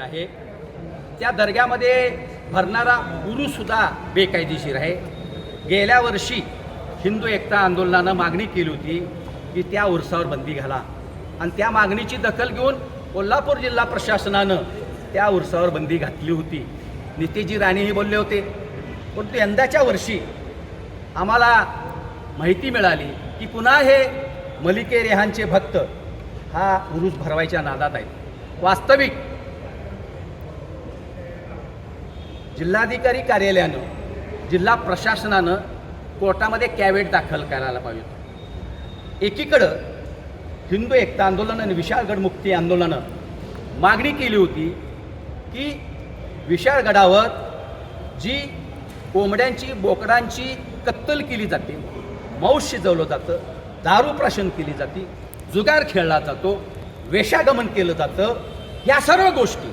आहे. त्या दर्ग्यामध्ये भरणारा गुरुसुद्धा बेकायदेशीर आहे. गेल्या वर्षी हिंदू एकता आंदोलनानं मागणी केली होती की त्या उरसावर बंदी घाला. आणि त्या मागणीची दखल घेऊन कोल्हापूर जिल्हा प्रशासनानं त्या उरसावर बंदी घातली होती. नितेजी राणेही बोलले होते परंतु यंदाच्या वर्षी आम्हाला माहिती मिळाली की पुन्हा हे मलिके रेहानचे भक्त हा उरूस भरवायच्या नादात आहेत. वास्तविक जिल्हाधिकारी कार्यालयानं जिल्हा प्रशासनानं कोर्टामध्ये कॅवेट दाखल करायला पाहिजे होतं. एकीकडं हिंदू एकता आंदोलन आणि विशाळगड मुक्ती आंदोलनानं मागणी केली होती की विशाळगडावर जी कोंबड्यांची बोकडांची कत्तल केली जाते मांस शिजवलं जातं दारू प्राशन केली जाते जुगार खेळला जातो वेशागमन केलं जातं ह्या सर्व गोष्टी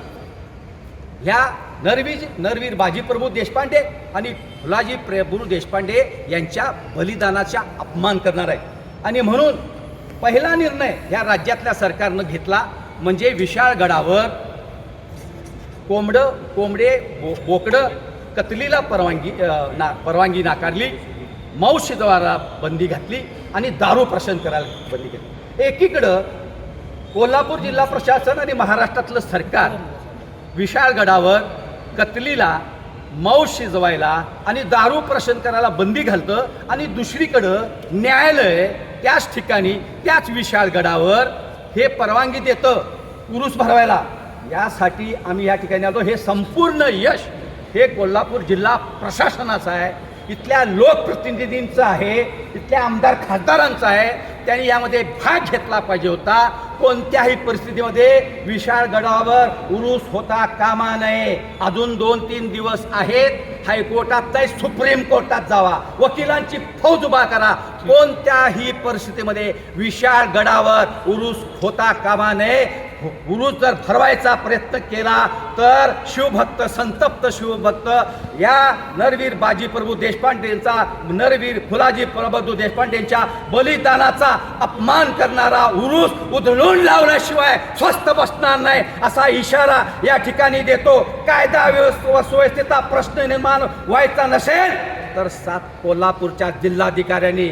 ह्या नरवीर नरवीर बाजीप्रभू देशपांडे आणि फुलाजी प्रभू देशपांडे यांच्या बलिदानाचा अपमान करणार आहे आणि म्हणून पहिला निर्णय ह्या राज्यातल्या सरकारनं घेतला म्हणजे विशाळ गडावर कोंबडं कोंबडे बो बोकडं कतलीला परवानगी ना परवानगी नाकारली मौशद्वारा बंदी घातली आणि दारू प्रशन करायला बंदी घातली एकीकडं कोल्हापूर जिल्हा प्रशासन आणि महाराष्ट्रातलं सरकार विशाळगडावर कतलीला मांस शिजवायला आणि दारू प्रशन करायला बंदी घालतं आणि दुसरीकडं न्यायालय त्याच ठिकाणी त्याच विशाळगडावर हे परवानगी देतं पुरुष भरवायला. यासाठी आम्ही या ठिकाणी आलो. हे संपूर्ण यश हे कोल्हापूर जिल्हा प्रशासनाचं आहे. इथल्या लोकप्रतिनिधींचं आहे इथल्या आमदार खासदारांचं आहे. त्यांनी यामध्ये भाग घेतला पाहिजे होता. कोणत्याही परिस्थितीमध्ये विशाळ गडावर उरूस होता कामा नये. अजून दोन तीन दिवस आहेत. हायकोर्टात जाई सुप्रीम कोर्टात जावा. वकिलांची फौज उभा करा. कोणत्याही परिस्थितीमध्ये विशाळ गडावर उरूस होता कामा नये. गुरु जर ठरवायचा प्रयत्न केला तर शिवभक्त संतप्त शिवभक्त या नरवीर बाजीप्रभू देशपांडेंचा नरवीर फुलाजी प्रभू देशपांडेंच्या बलिदानाचा अपमान करणारा उरुस उधळून लावल्याशिवाय स्वस्थ बसणार नाही असा इशारा या ठिकाणी देतो. कायदा व्यवस्था सुव्यवस्थेचा प्रश्न निर्माण व्हायचा नसेल तर सात कोल्हापूरच्या जिल्हाधिकाऱ्यांनी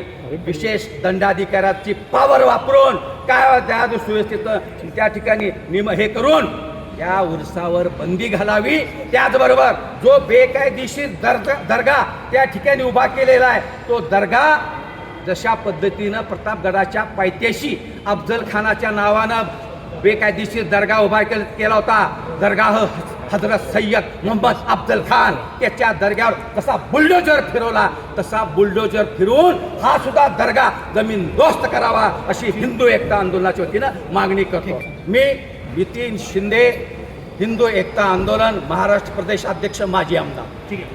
विशेष दंडाधिकाऱ्याची पावर वापरून काय त्या सुव्यवस्थित त्या ठिकाणी निम हे करून या उरसावर बंदी घालावी. त्याचबरोबर जो बेकायदेशीर दर्गा दर्गा त्या ठिकाणी उभा केलेला आहे तो दर्गा जशा पद्धतीनं प्रतापगडाच्या पायथ्याशी अफजल खानाच्या नावानं बेकायदेशीर दर्गा उभा केला होता दर्गाह हजरत सय्यद मोहम्मद अब्दल खान त्याच्या दर्ग्यावर जसा बुलडोजर फिरवला. तसा बुलडोजर फिरवून हा सुद्धा दर्गा जमीन दोस्त करावा अशी हिंदू एकता आंदोलनाच्या वतीनं मागणी करतो. मी नितीन शिंदे हिंदू एकता आंदोलन महाराष्ट्र प्रदेश अध्यक्ष माजी आमदार. ठीक आहे.